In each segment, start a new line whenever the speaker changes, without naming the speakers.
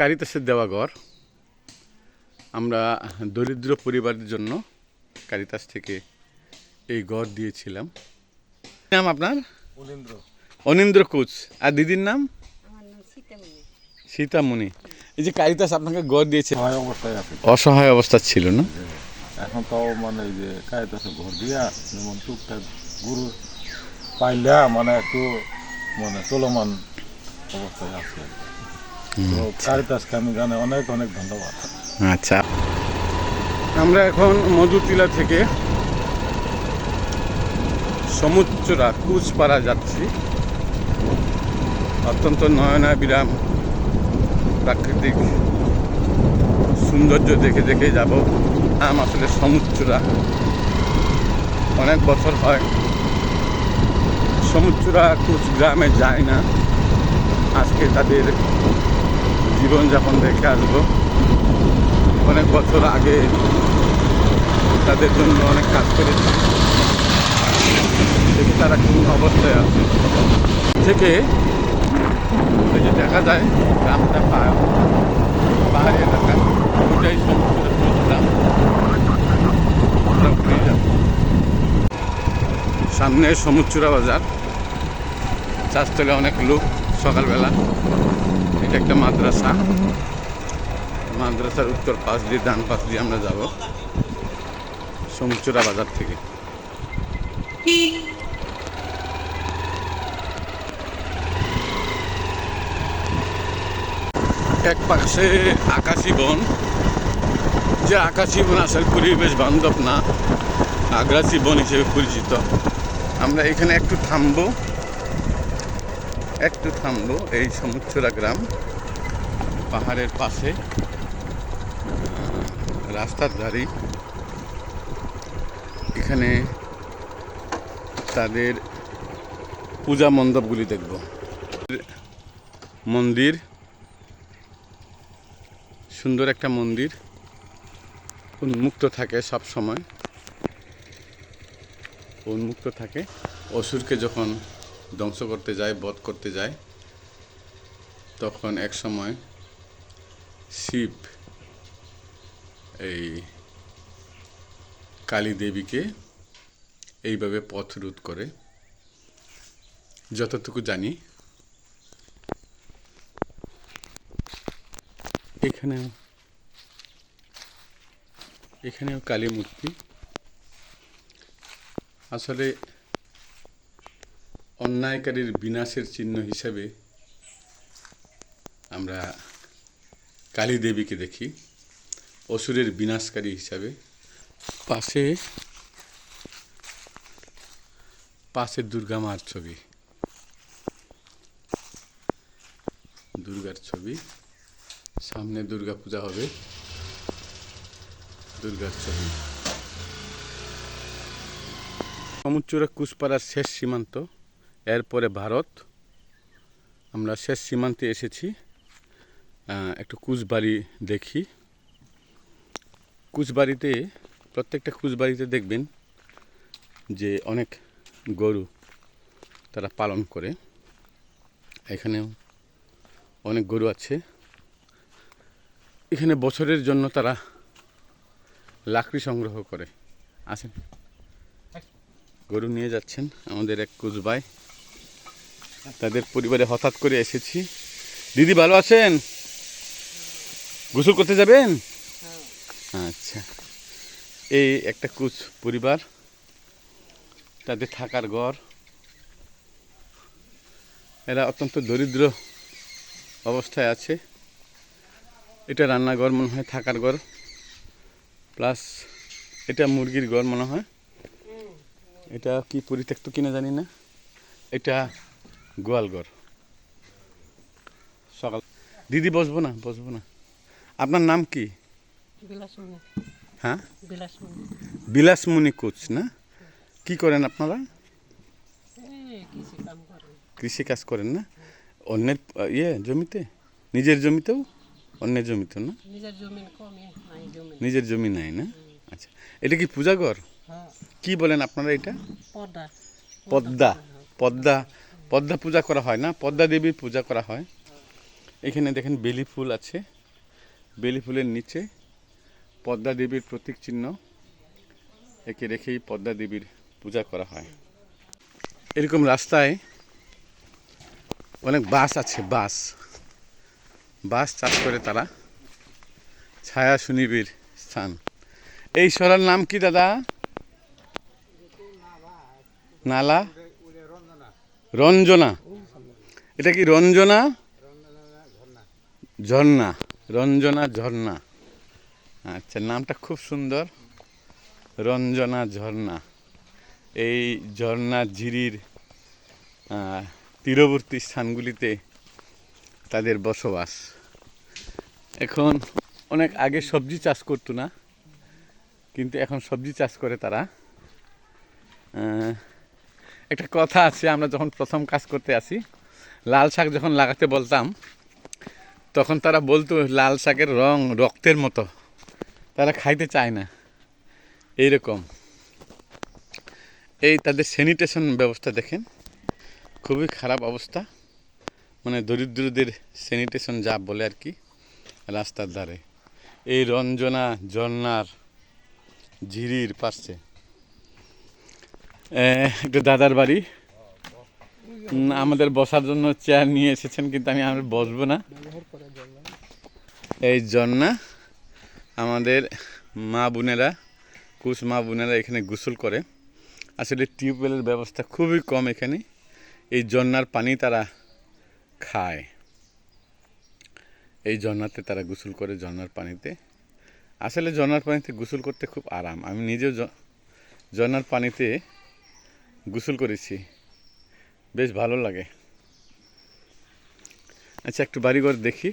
কারিতাসের দেওয়া ঘর আমরা দরিদ্র পরিবারের জন্য কারিতাস থেকে এই ঘর দিয়েছিলাম। নাম আপনার?
অনিন্দ্র।
অনিন্দ্র কোচ। আর দিদির নাম?
আমার সীতামণি।
এই যে কারিতাস আপনাকে ঘর দিয়েছে
সহায় অবস্থায় আছে।
অসহায় অবস্থা ছিল না?
এখন তো মানে এই যে কায়দাতে ঘর দিয়া যেমন টুকটাক গুরু পাইলা মানে একটু মানে চলমান অবস্থায় আছে। আমি জানে অনেক অনেক ধন্যবাদ
আচ্ছা। আমরা এখন মধুটিলা থেকে সমুচ্চরা কুচপাড়া যাচ্ছি। অত্যন্ত নয়নাবিরাম প্রাকৃতিক সৌন্দর্য দেখে দেখে যাব। আম আসলে সমুচ্চরা অনেক বছর হয় সমুচ্চরা কুচ গ্রামে যায় না। আজকে তাদের জীবনযাপন দেখে আসব। অনেক বছর আগে তাদের জন্য অনেক কাজ করেছি। দেখি তারা কোন অবস্থায় আছে। থেকে যে দেখা যায় গ্রামটা পাহাড় পাহাড়ি এলাকা যাব। সামনে সমুচ্চুরা বাজার। চাষতলে অনেক লোক সকালবেলা। এটা একটা মাদ্রাসা। মাদ্রাসার উত্তর পাশ দিয়ে, ডান পাশ দিয়ে আমরা যাব। সমুচুরা বাজার থেকে। এক পাশে আকাশী বন। যে আকাশী বন আসলে পরিবেশ বান্ধব না, আগ্রাসী বন হিসেবে পরিচিত। আমরা এখানে একটু থামবো। একটু থামবো এই সমুচ্চরা গ্রাম, পাহাড়ের পাশে। রাস্তার ধারেই। এখানে তাদের পূজা মণ্ডপগুলি দেখব। মন্দির, সুন্দর একটা মন্দির। উন্মুক্ত থাকে সব সময়। উন্মুক্ত থাকে। অসুরকে যখন ধ্বংস করতে যায়, বধ করতে যায়, তখন এক সময় শিব এই কালী দেবীকে এইভাবে পথ রোধ করে। যতটুকু জানি, এখানেও এখানেও কালী মূর্তি। আসলে অন্যায়কারীর বিনাশের চিহ্ন হিসেবে আমরা কালী দেবীকে দেখি, অসুরের বিনাশকারী হিসাবে। পাশে পাশে দুর্গা মার ছবি। দুর্গার ছবি। সামনে দুর্গা পূজা হবে। দুর্গার ছবি। সমুচ্চুরা কুচপাড়ার শেষ সীমান্ত। এরপরে ভারত, আমরা শেষ সীমান্তে এসেছি। একটু কুচবাড়ি দেখি। কুচবাড়িতে, প্রত্যেকটা কুচবাড়িতে দেখবেন যে অনেক গরু তারা পালন করে। এখানেও অনেক গরু আছে। এখানে বছরের জন্য তারা লাকড়ি সংগ্রহ করে। আসেন। গরু নিয়ে যাচ্ছেন আমাদের এক কুচবাই। তাদের পরিবারে হঠাৎ করে এসেছি। দিদি ভালো আছেন? গোসল করতে যাবেন? আচ্ছা। এই একটা কুচ পরিবার, তাদের থাকার ঘর। এরা অত্যন্ত দরিদ্র অবস্থায় আছে। এটা রান্নাঘর মনে হয়, থাকার ঘর। প্লাস এটা মুরগির ঘর মনে হয়। এটা কি পরিত্যক্ত কিনা জানি না। এটা গোয়াল ঘর সকাল দিদি বসবো না বসবো না। আপনার নাম কি? হ্যাঁ?
বিলাসমণি।
কোচ না? কি করেন আপনারা? কৃষি কাজ করেন না? অন্যের ইয়ে জমিতে? নিজের জমিতেও? অন্যের জমিতেও না?
নিজের
জমি নাই না? আচ্ছা। এটা কি পূজাঘর
হ্যাঁ।
কি বলেন আপনারা এটা?
পর্দা
পদ্মা। পদ্মা। পদ্মা পূজা করা হয় না, পদ্মা দেবীর পূজা করা হয়। এখানে দেখেন বেলি ফুল আছে। বেলি ফুলের নিচে পদ্মা দেবীর প্রতীক চিহ্ন একে রেখেই পদ্মা দেবীর পূজা করা হয়। এরকম রাস্তায় অনেক বাস আছে, বাস। বাস চাষ করে তারা ছায়া সুনিবির স্থান। এই সরার নাম কি দাদা? নালা। রঞ্জনা। এটা কি রঞ্জনা? ঝর্ণা। রঞ্জনা ঝর্ণা। আচ্ছা নামটা খুব সুন্দর। রঞ্জনা ঝর্ণা। এই ঝর্ণা ঝিরির তীরবর্তী স্থানগুলিতে তাদের বসবাস। এখন অনেক আগে সবজি চাষ করতো না, কিন্তু এখন সবজি চাষ করে তারা। একটা কথা আছে, আমরা যখন প্রথম কাজ করতে আসি, লাল শাক যখন লাগাতে বলতাম, তখন তারা বলতো, লাল শাকের রং রক্তের মতো। তারা খাইতে চায় না। এইরকম। এই তাদের স্যানিটেশন ব্যবস্থা দেখেন, খুবই খারাপ অবস্থা। মানে দরিদ্রদের স্যানিটেশন যা বলে আর কি, রাস্তার ধারে। এই রঞ্জনা, ঝর্ণার ঝিরির পাশে। একটা দাদার বাড়ি। আমাদের বসার জন্য চেয়ার নিয়ে এসেছেন, কিন্তু আমি আর বসবো না। এই ঝর্ণা আমাদের মা বোনেরা, কুশ মা বোনেরা এখানে গোসল করে। আসলে টিউবওয়েলের ব্যবস্থা খুবই কম এখানে। এই ঝর্ণার পানি তারা খায়। এই ঝর্ণাতে তারা গোসল করে ঝর্ণার পানিতে। আসলে ঝর্ণার পানিতে গোসল করতে খুব আরাম। আমি নিজেও ঝর্ণার পানিতে গোসল করেছি। বেশ ভালো লাগে। আচ্ছা একটু বাড়িঘর দেখি।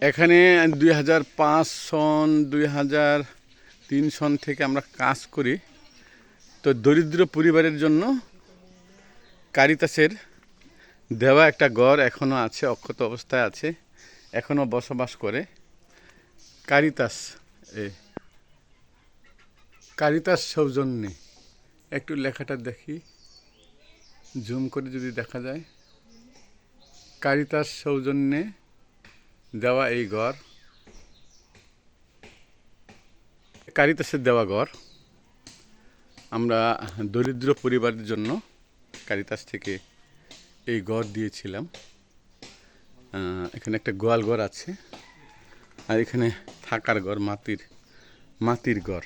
এখানে দুই হাজার পাঁচ সন, দুই হাজার তিন সন থেকে আমরা কাজ করি। তো দরিদ্র পরিবারের জন্য কারিতাসের দেওয়া একটা গড় এখনও আছে, অক্ষত অবস্থায় আছে এখনও বসবাস করে। কারিতাস, এ, কারিতাস সৌজন্যে। একটু লেখাটা দেখি। জুম করে যদি দেখা যায়। কারিতাস সৌজন্যে দেওয়া এই ঘর। কারিতাসের দেওয়া ঘর। আমরা দরিদ্র পরিবারের জন্য কারিতাস থেকে এই ঘর দিয়েছিলাম। এখানে একটা গোয়াল ঘর আছে। আর এখানে থাকার ঘর, মাটির মাটির ঘর।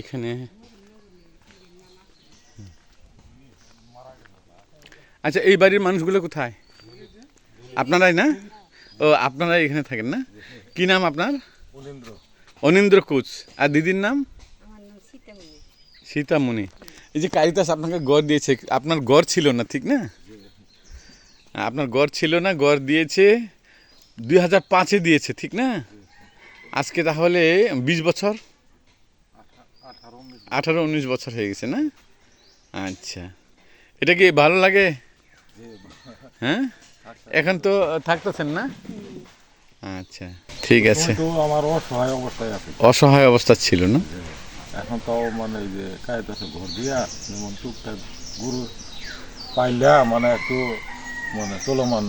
এখানে। আচ্ছা এই বাড়ির মানুষগুলো কোথায়? আপনারাই না? ও আপনারাই এখানে থাকেন না? কি নাম আপনার?
অনিন্দ্র।
অনিন্দ্র কোচ। আর দিদির নাম?
আমার নাম সীতামণি।
সীতামণি। এই যে কারিতাস আপনাকে গড় দিয়েছে আপনার গড় ছিল না ঠিক না? আপনার গড় ছিল না গড় দিয়েছে দুই হাজার পাঁচে দিয়েছে ঠিক না? আজকে তাহলে বিশ বছর?
আঠারো উনিশ
বছর হয়ে গেছে না? আচ্ছা। এটা কি ভালো লাগে? হ্যাঁ? এখন তো থাকতেছেন না? আচ্ছা ঠিক আছে।
আমার অসহায় অবস্থায় আছে।
অসহায় অবস্থা ছিল না?
এখন তো মানে যে কায়দাসে ঘর দিয়া যেমন টুকটাক গুরু পাইলা মানে একটু মানে চলমান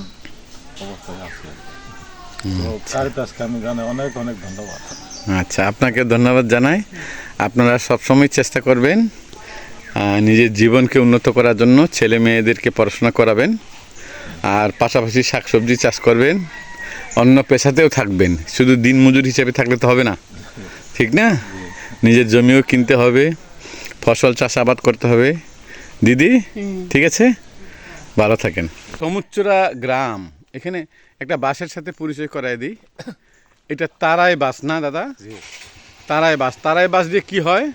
অবস্থায় আছে। তো কারিতাসকে আমি জানাই অনেক অনেক ধন্যবাদ।
আচ্ছা আপনাকে ধন্যবাদ জানাই। আপনারা সবসময় চেষ্টা করবেন নিজের জীবনকে উন্নত করার জন্য ছেলে মেয়েদেরকে পড়াশোনা করাবেন আর পাশাপাশি শাকসবজি চাষ করবেন অন্য পেশাতেও থাকবেন। শুধু দিনমজুর হিসেবে থাকলে তো হবে না। ঠিক না? নিজের জমিও কিনতে হবে ফসল চাষাবাদ করতে হবে। দিদি ঠিক আছে? ভালো থাকেন। সমুচ্চরা গ্রাম। এখানে একটা বাসের সাথে পরিচয় করায় দিই। এটা তারাই বাস না দাদা? তারাই বাস। তারাই বাস দিয়ে কি হয়?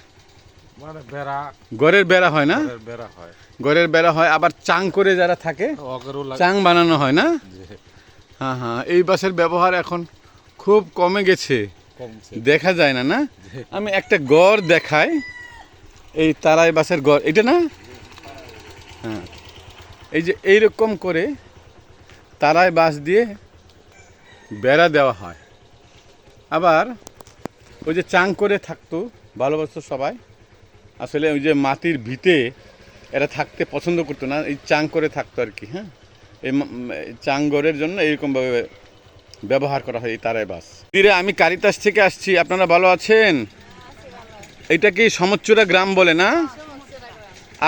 মানে বেড়া।
গড়ের বেড়া হয় না?
বেড়া হয়।
গড়ের বেড়া হয় আবার চাং করে যারা থাকে চাং বানানো হয় না? হ্যাঁ হ্যাঁ এই বাসের ব্যবহার এখন খুব কমে গেছে। দেখা যায় না না? আমি একটা গড় দেখাই। এই তারাই বাসের গড় এটা না? হ্যাঁ। এই যে এইরকম করে তারাই বাস দিয়ে বেড়া দেওয়া হয়। আবার ওই যে চাং করে থাকতো ভালোবাসতো সবাই। আসলে ওই যে মাটির ভিটে এরা থাকতে পছন্দ করতো না এই চাং করে থাকতো আর কি হ্যাঁ? এই চাঙ্গরের জন্য এইরকমভাবে ব্যবহার করা হয় এই তারাই বাস। দিরে আমি কারিতাস থেকে আসছি আপনারা ভালো আছেন? এটা কি সমচ্চুরা গ্রাম বলে না?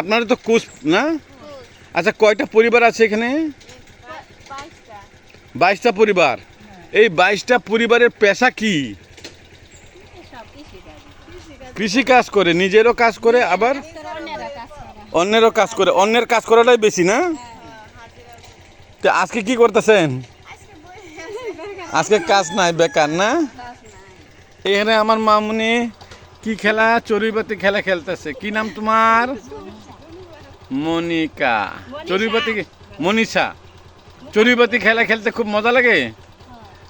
আপনারা তো কুচ না? আচ্ছা কয়টা পরিবার আছে এখানে? বাইশটা পরিবার। এই বাইশটা পরিবারের পেশা কি? কৃষি কাজ করে, নিজেরও কাজ করে, আবার? অন্যেরও কাজ করে, অন্যের কাজ করাটাই বেশি না? তো আজকে কি করতেছেন? আজকে কাজ নাই, বেকার না? এখানে আমার মামুনি কি খেলা? চড়ুইবাতি খেলা খেলতেছে। কি নাম তোমার? মনিকা। চড়ুইবাতি মনীষা। চড়ুইবাতি খেলা খেলতে খুব মজা লাগে?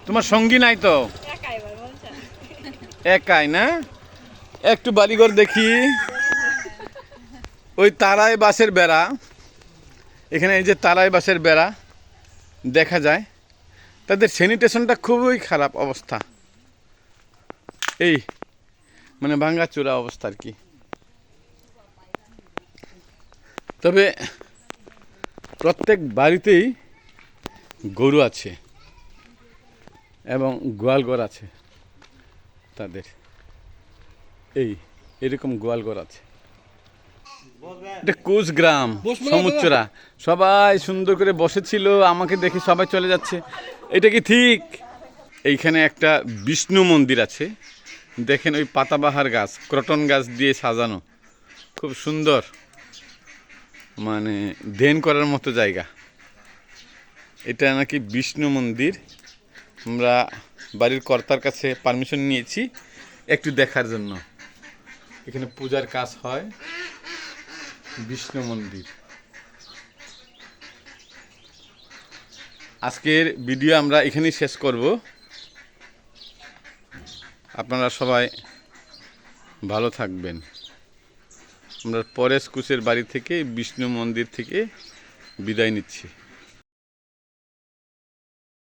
তোমার সঙ্গী নাই তো? একাই না? একটু বাড়িঘর দেখি। ওই তারাই বাসের বেড়া। এখানে এই যে তারাই বাসের বেড়া দেখা যায়। তাদের স্যানিটেশনটা খুবই খারাপ অবস্থা। এই মানে ভাঙ্গা চূড়া অবস্থা আর কি। তবে প্রত্যেক বাড়িতেই গরু আছে। এবং গোয়ালঘর আছে তাদের। এই, এরকম গোয়ালঘর আছে। এটা কুচগ্রাম সমুচ্চরা। সবাই সুন্দর করে বসেছিল, আমাকে দেখে সবাই চলে যাচ্ছে। এটা কি ঠিক? এইখানে একটা বিষ্ণু মন্দির আছে। দেখেন ওই পাতাবাহার গাছ, ক্রটন গাছ দিয়ে সাজানো। খুব সুন্দর। মানে ধ্যান করার মতো জায়গা। এটা নাকি বিষ্ণু মন্দির। আমরা বাড়ির কর্তার কাছে পারমিশন নিয়েছি একটু দেখার জন্য। এখানে পূজার কাজ হয়। বিষ্ণু মন্দির। আজকের ভিডিও আমরা এখানেই শেষ করব। আপনারা সবাই ভালো থাকবেন। আমরা পরেশ কুশের বাড়ি থেকে, বিষ্ণু মন্দির থেকে বিদায় নিচ্ছি।